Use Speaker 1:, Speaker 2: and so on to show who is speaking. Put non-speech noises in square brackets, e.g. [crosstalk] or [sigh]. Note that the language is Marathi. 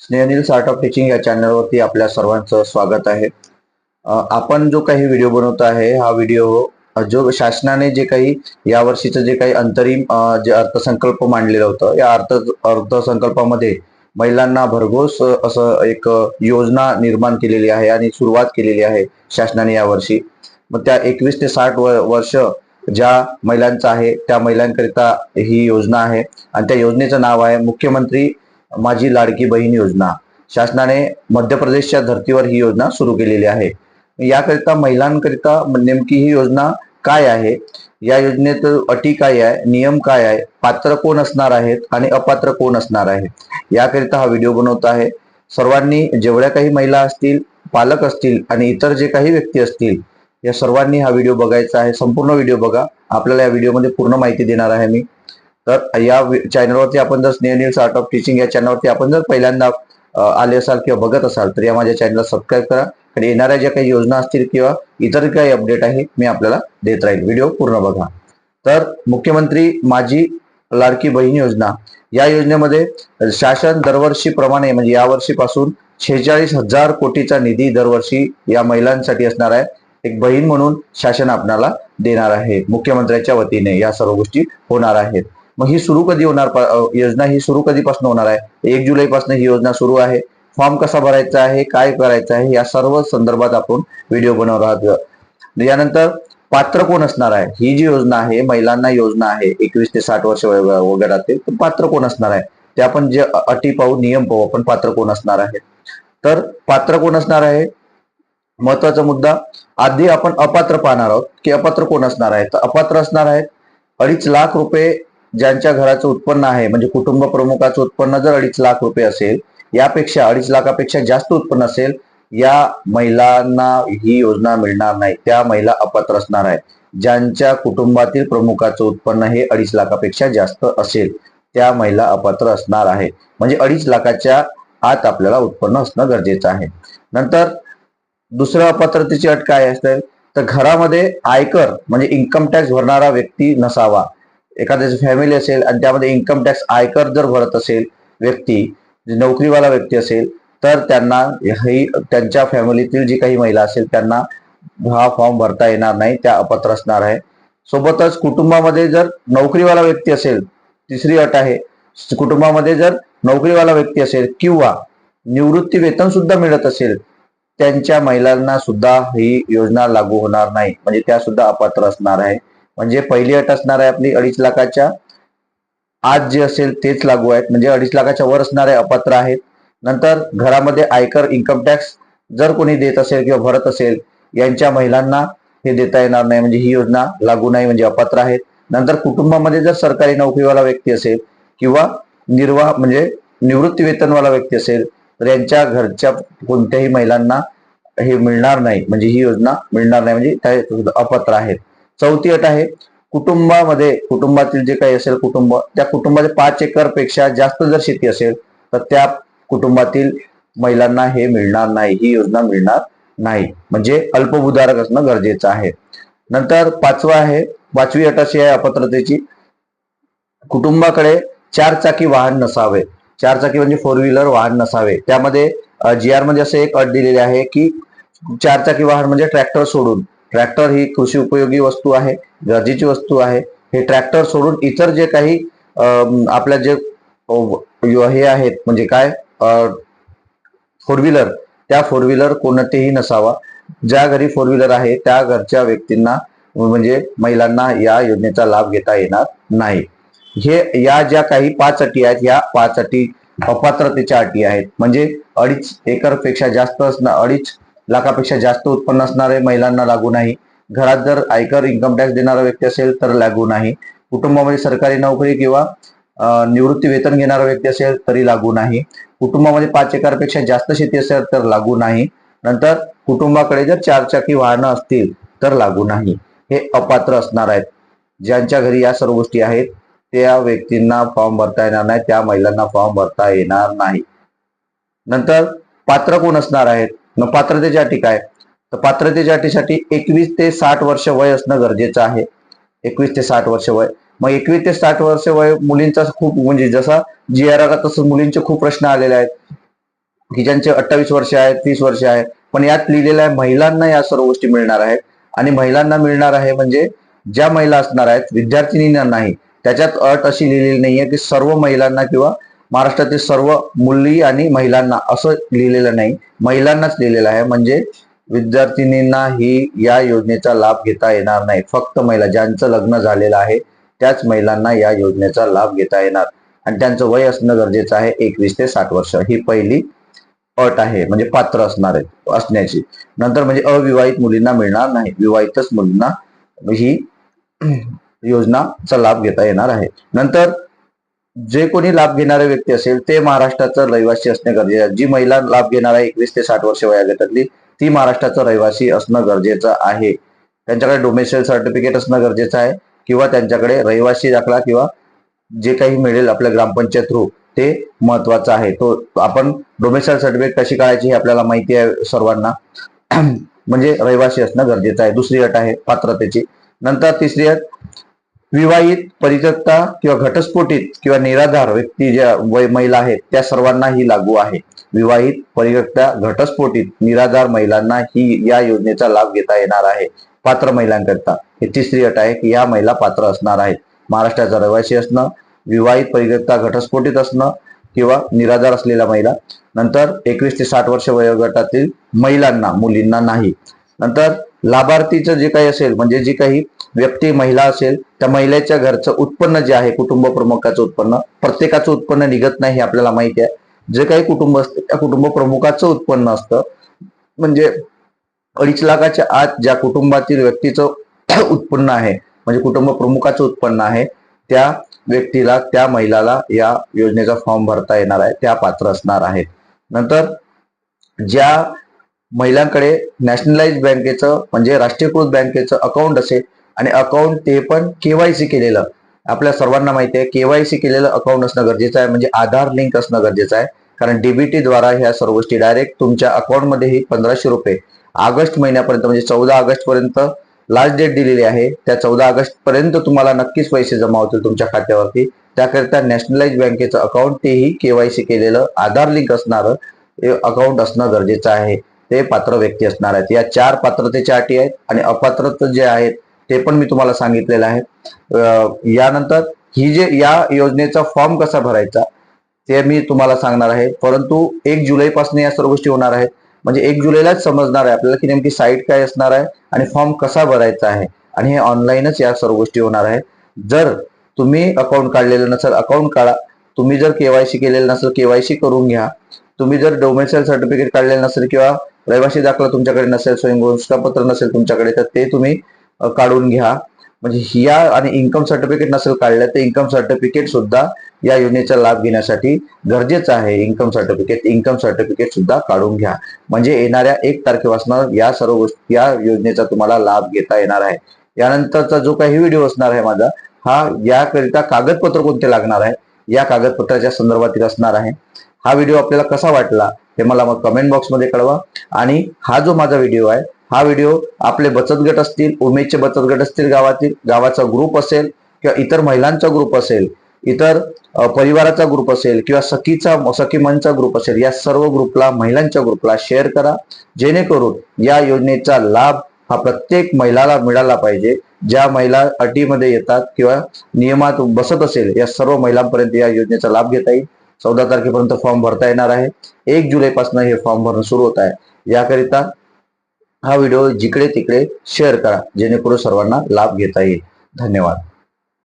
Speaker 1: स्नेहनील आर्ट ऑफ टीचिंग या चॅनलवरती आपल्या सर्वांचं स्वागत आहे. आपण जो काही व्हिडिओ बनवत आहे हा व्हिडिओ जो शासनाने जे काही यावर्षीचं जे काही अंतरिम जे अर्थसंकल्प मांडलेलं होतं या अर्थ अर्थसंकल्पामध्ये महिलांना भरघोस असं एक योजना निर्माण केलेली आहे आणि सुरुवात केलेली आहे शासनाने या वर्षी. मग त्या एकवीस ते साठ व- वर्ष ज्या महिलांचं आहे त्या महिलांकरिता ही योजना आहे. आणि त्या योजनेचं नाव आहे मुख्यमंत्री माझी लाडकी बहीण योजना. शासनाने मध्य प्रदेशच्या धर्तीवर ही योजना सुरू केलेली आहे. याकरिता महिलांकरिता नेमकी ही योजना काय आहे? या योजनेत अटी काय आहे? नियम काय आहे? पात्र कोण असणार आहेत आणि अपात्र कोण असणार आहे याकरिता हा व्हिडिओ बनवत आहे. सर्वांनी जेवढ्या काही महिला असतील पालक असतील आणि इतर जे काही व्यक्ती असतील या सर्वांनी हा व्हिडिओ बघायचा आहे. संपूर्ण व्हिडिओ बघा. आपल्याला या व्हिडिओमध्ये पूर्ण माहिती देणार आहे मी. तर या चॅनलवरती आपण जर स्नेह न्यूज आर्ट ऑफ टीचिंग या चॅनलवरती आपण जर पहिल्यांदा आले असाल किंवा बघत असाल तर या माझ्या चॅनलला सबस्क्राईब करा. आणि येणाऱ्या ज्या काही योजना असतील किंवा इतर काही अपडेट आहे मी आपल्याला देत राहील. व्हिडिओ पूर्ण बघा. तर मुख्यमंत्री माझी लाडकी बहीण योजना. या योजनेमध्ये शासन दरवर्षीप्रमाणे म्हणजे यावर्षीपासून शेहेचाळीस हजार कोटीचा निधी दरवर्षी या महिलांसाठी असणार आहे. एक बहीण म्हणून शासन आपणाला देणार आहे. मुख्यमंत्र्यांच्या वतीने या सर्व गोष्टी होणार आहेत. मग ही सुरू कधी होणार? योजना ही सुरू कधीपासून होणार आहे? एक जुलैपासून ही योजना सुरू आहे. फॉर्म कसा भरायचा आहे? काय करायचं आहे? या सर्व संदर्भात आपण व्हिडिओ बनवणार आहोत. म्हणजे यानंतर पात्र कोण असणार आहे? ही जी योजना आहे महिलांना योजना आहे एकवीस ते साठ वर्ष वगैरे तर पात्र कोण असणार आहे? ते आपण जे अटी पाहू नियम पाहू आपण पात्र कोण असणार आहे? तर पात्र कोण असणार आहे? महत्त्वाचा मुद्दा आधी आपण अपात्र पाहणार आहोत की अपात्र कोण असणार आहे? तर अपात्र असणार आहेत अडीच लाख रुपये ज्यांच्या घराचं उत्पन्न आहे म्हणजे कुटुंब प्रमुखाचं उत्पन्न जर अडीच लाख रुपये असेल यापेक्षा अडीच लाखापेक्षा जास्त उत्पन्न असेल या महिलांना ही योजना मिळणार नाही. त्या महिला अपात्र असणार आहे ज्यांच्या कुटुंबातील प्रमुखाचं उत्पन्न हे अडीच लाखापेक्षा जास्त असेल त्या महिला अपात्र असणार आहे म्हणजे अडीच लाखाच्या आत आपल्याला उत्पन्न असणं गरजेचं आहे. नंतर दुसरं अपात्रतेची अट काय असते? तर घरामध्ये आयकर म्हणजे इन्कम टॅक्स भरणारा व्यक्ती नसावा. एखाद्याची फॅमिली असेल आणि त्यामध्ये इन्कम टॅक्स आयकर जर भरत असेल व्यक्ती नोकरीवाला व्यक्ती असेल तर त्यांना ही त्यांच्या फॅमिलीतील जी काही महिला असेल त्यांना हा फॉर्म भरता येणार नाही त्या अपात्र असणार आहे. सोबतच कुटुंबामध्ये जर नोकरीवाला व्यक्ती असेल तिसरी अट आहे कुटुंबामध्ये जर नोकरीवाला व्यक्ती असेल किंवा निवृत्ती वेतन सुद्धा मिळत असेल त्यांच्या महिलांना सुद्धा ही योजना लागू होणार नाही. म्हणजे त्या सुद्धा अपात्र असणार आहे. म्हणजे पहिली अट असणार आहे आपली अडीच लाखाच्या. आज जे असेल तेच लागू आहेत. म्हणजे अडीच लाखाच्या वर असणारे अपात्र आहेत. नंतर घरामध्ये आयकर इन्कम टॅक्स जर कोणी देत असेल किंवा भरत असेल यांच्या महिलांना हे देता येणार नाही. म्हणजे ही योजना लागू नाही म्हणजे अपात्र आहेत. नंतर कुटुंबामध्ये जर सरकारी नोकरीवाला व्यक्ती असेल किंवा निर्वाह म्हणजे निवृत्ती वेतनवाला व्यक्ती असेल तर यांच्या घरच्या कोणत्याही महिलांना हे मिळणार नाही. म्हणजे ही योजना मिळणार नाही. म्हणजे त्या अपात्र आहेत. चौथी अट आहे कुटुंबामध्ये कुटुंबातील जे काही असेल कुटुंब त्या कुटुंबाचे पाच एकरपेक्षा जास्त जर शेती असेल तर त्या कुटुंबातील महिलांना हे मिळणार नाही ही योजना मिळणार नाही. म्हणजे अल्पभूधारक असणं गरजेचं आहे. नंतर पाचवा आहे पाचवी अट अशी आहे अपात्रतेची कुटुंबाकडे चार चाकी वाहन नसावे. चार चाकी म्हणजे फोर व्हीलर वाहन नसावे. त्यामध्ये जी आरमध्ये असं एक अट दिलेली आहे की चार चाकी वाहन म्हणजे ट्रॅक्टर सोडून. ट्रॅक्टर ही कृषी उपयोगी वस्तू आहे गरजेची वस्तू आहे. हे ट्रॅक्टर सोडून इतर जे काही आपल्या जे हे आहेत म्हणजे काय फोर व्हीलर त्या फोर व्हीलर कोणतेही नसावा. ज्या घरी फोर व्हीलर आहे त्या घरच्या व्यक्तींना म्हणजे महिलांना या योजनेचा लाभ घेता येणार नाही. हे या ज्या काही पाच अटी आहेत या पाच अटी अपात्रतेच्या अटी आहेत. म्हणजे अडीच एकरपेक्षा जास्त असणं अडीच लाखापेक्षा जास्त उत्पन्न असणारे महिलांना लागू नाही. घरात जर आयकर इन्कम टॅक्स देणारा व्यक्ती असेल तर लागू नाही. कुटुंबामध्ये सरकारी नोकरी किंवा निवृत्ती वेतन घेणारा व्यक्ती असेल तरी लागू नाही. कुटुंबामध्ये पाच एकरपेक्षा जास्त शेती असेल तर लागू नाही. नंतर कुटुंबाकडे जर चारचाकी वाहनं असतील तर लागू नाही. हे अपात्र असणार आहेत. ज्यांच्या घरी या सर्व गोष्टी आहेत त्या व्यक्तींना फॉर्म भरता येणार नाही त्या महिलांना फॉर्म भरता येणार नाही. नंतर पात्र कोण असणार आहेत? मग पात्रतेच्या अटी काय? तर पात्रतेच्या अटीसाठी एकवीस ते साठ वर्ष वय असणं गरजेचं आहे. एकवीस ते साठ वर्ष वय. मग एकवीस ते साठ वर्ष वय मुलींचा खूप म्हणजे जसा जी आर तसं मुलींचे खूप प्रश्न आलेले आहेत. की ज्यांचे अठ्ठावीस वर्ष आहेत तीस वर्ष आहे पण यात लिहिलेलं आहे महिलांना या सर्व गोष्टी मिळणार आहेत. आणि महिलांना मिळणार आहे म्हणजे ज्या महिला असणार आहेत विद्यार्थिनींना नाही. त्याच्यात अट अशी लिहिलेली नाहीये की सर्व महिलांना किंवा महाराष्ट्रातील सर्व मुली आणि महिलांना असं लिहिलेलं नाही महिलांनाच लिहिलेलं आहे. म्हणजे विद्यार्थिनींना ही या योजनेचा लाभ घेता येणार नाही. फक्त महिला ज्यांचं लग्न झालेलं आहे त्याच महिलांना या योजनेचा लाभ घेता येणार. आणि त्यांचं वय असणं गरजेचं आहे एकवीस ते साठ वर्ष. ही पहिली अट आहे. म्हणजे पात्र असणार आहे असण्याची. नंतर म्हणजे अविवाहित मुलींना मिळणार नाही. विवाहितच मुलींना ही योजनाचा लाभ घेता येणार आहे. नंतर जे कोणी लाभ घेणारे व्यक्ती असेल ते महाराष्ट्राचं रहिवासी असणे गरजेचं आहे. जी महिला लाभ घेणार आहे एकवीस ते साठ वर्ष वयागटातली ती महाराष्ट्राचं रहिवासी असणं गरजेचं आहे. त्यांच्याकडे डोमेसाईल सर्टिफिकेट असणं गरजेचं आहे किंवा त्यांच्याकडे रहिवासी दाखला किंवा जे काही मिळेल आपल्या ग्रामपंचायत थ्रू ते महत्वाचं आहे. तो आपण डोमेसाईल सर्टिफिकेट कशी काढायची हे आपल्याला माहिती आहे सर्वांना. [clears throat] म्हणजे रहिवासी असणं गरजेचं आहे. दुसरी अट आहे पात्रतेची. नंतर तिसरी अट विवाहित परित्यक्ता किंवा घटस्फोटित किंवा निराधार व्यक्ती ज्या वय महिला आहेत त्या सर्वांना ही लागू आहे. विवाहित परित्यक्ता घटस्फोटित निराधार महिलांना ही या योजनेचा लाभ घेता येणार आहे पात्र महिलांकरता. ही तिसरी अट आहे की या महिला पात्र असणार आहेत. महाराष्ट्राचा रहिवासी असणं विवाहित परित्यक्ता घटस्फोटित असणं किंवा निराधार असलेल्या महिला नंतर एकवीस ते साठ वर्ष वयोगटातील महिलांना मुलींना नाही. नंतर लाभार्थीचं जे काही असेल म्हणजे जी काही व्यक्ती महिला असेल त्या महिलेच्या घरचं उत्पन्न जे आहे कुटुंब प्रमुखाचं उत्पन्न प्रत्येकाचं उत्पन्न निघत नाही हे आपल्याला माहिती आहे. जे काही कुटुंब असतं त्या कुटुंब प्रमुखाचं उत्पन्न असतं. म्हणजे अडीच लाखाच्या आत ज्या कुटुंबातील व्यक्तीचं [clears throat] उत्पन्न आहे म्हणजे कुटुंब प्रमुखाचं उत्पन्न आहे त्या व्यक्तीला त्या महिलाला या योजनेचा फॉर्म भरता येणार आहे त्या पात्र असणार आहेत. नंतर ज्या महिलांकडे नॅशनलाइज बँकेचं म्हणजे राष्ट्रीयकृत बँकेचं अकाउंट असेल आणि अकाउंट ते पण केवायसी केलेलं. आपल्या सर्वांना माहिती आहे केवायसी केलेलं अकाउंट असणं गरजेचं आहे म्हणजे आधार लिंक असणं गरजेचं आहे. कारण डीबीटी द्वारा ह्या सर्व गोष्टी डायरेक्ट तुमच्या अकाउंटमध्येही पंधराशे रुपये. ऑगस्ट महिन्यापर्यंत म्हणजे चौदा ऑगस्ट पर्यंत लास्ट डेट दिलेली आहे. त्या चौदा ऑगस्ट पर्यंत तुम्हाला नक्कीच पैसे जमा होतील तुमच्या खात्यावरती. त्याकरिता नॅशनलाइज बँकेचं अकाउंट तेही केवायसी केलेलं आधार लिंक असणारं अकाउंट असणं गरजेचं आहे. ते पात्र व्यक्ती असणार आहेत. या चार पात्रतेच्या अटी आहेत आणि अपात्र जे आहेत ते पण मी तुम्हाला सांगितलेलं आहे. यानंतर ही जे या योजनेचा फॉर्म कसा भरायचा ते मी तुम्हाला सांगणार आहे. परंतु एक जुलैपासून या सर्व गोष्टी होणार आहेत. म्हणजे एक जुलैलाच समजणार आहे आपल्याला की नेमकी साईट काय असणार आहे आणि फॉर्म कसा भरायचा आहे. आणि हे ऑनलाईनच या सर्व गोष्टी होणार आहे जर तुम्ही अकाउंट काढलेलं नसेल अकाउंट काढा. तुम्ही जर केवायसी केलेलं नसेल केवायसी करून घ्या. तुम्ही जर डोमेसाईल सर्टिफिकेट काढलेलं नसेल किंवा रहिवासी दाखला तुमच्याकडे नसेल स्वयंघोषणापत्र नसेल तुमच्याकडे तर ते तुम्ही काढून घ्या. म्हणजे या आणि इन्कम सर्टिफिकेट नसेल काढलं तर इन्कम सर्टिफिकेट सुद्धा या योजनेचा लाभ घेण्यासाठी गरजेचं आहे. इन्कम सर्टिफिकेट इन्कम सर्टिफिकेट सुद्धा काढून घ्या. म्हणजे येणाऱ्या एक तारखेपासून या सर्व गोष्टी या योजनेचा तुम्हाला लाभ घेता येणार आहे. यानंतरचा जो काही व्हिडिओ असणार आहे माझा हा याकरिता कागदपत्र कोणते लागणार आहे? या कागदपत्राच्या संदर्भातील असणार आहे. हा व्हिडिओ आपल्याला कसा वाटला? हे मला मग कमेंट बॉक्समध्ये कळवा. आणि हा जो माझा व्हिडिओ आहे हा व्हिडिओ आपले बचत गट असतील उमेदचे बचत गट असतील गावातील गावाचा ग्रुप असेल किंवा इतर महिलांचा ग्रुप असेल इतर परिवाराचा ग्रुप असेल किंवा सखीचा सखी मनचा ग्रुप असेल या सर्व ग्रुपला महिलांच्या ग्रुपला शेअर करा. जेणेकरून या योजनेचा लाभ हा प्रत्येक महिलाला मिळाला पाहिजे. ज्या महिला अटीमध्ये येतात किंवा नियमात बसत असेल या सर्व महिलांपर्यंत या योजनेचा लाभ घेता येईल. चौदा तारखेपर्यंत फॉर्म भरता येणार आहे. एक जुलैपासून हे फॉर्म भरणं सुरू होत आहे. याकरिता हा व्हिडिओ जिकडे तिकडे शेअर करा जेणेकरून सर्वांना लाभ घेता येईल. धन्यवाद.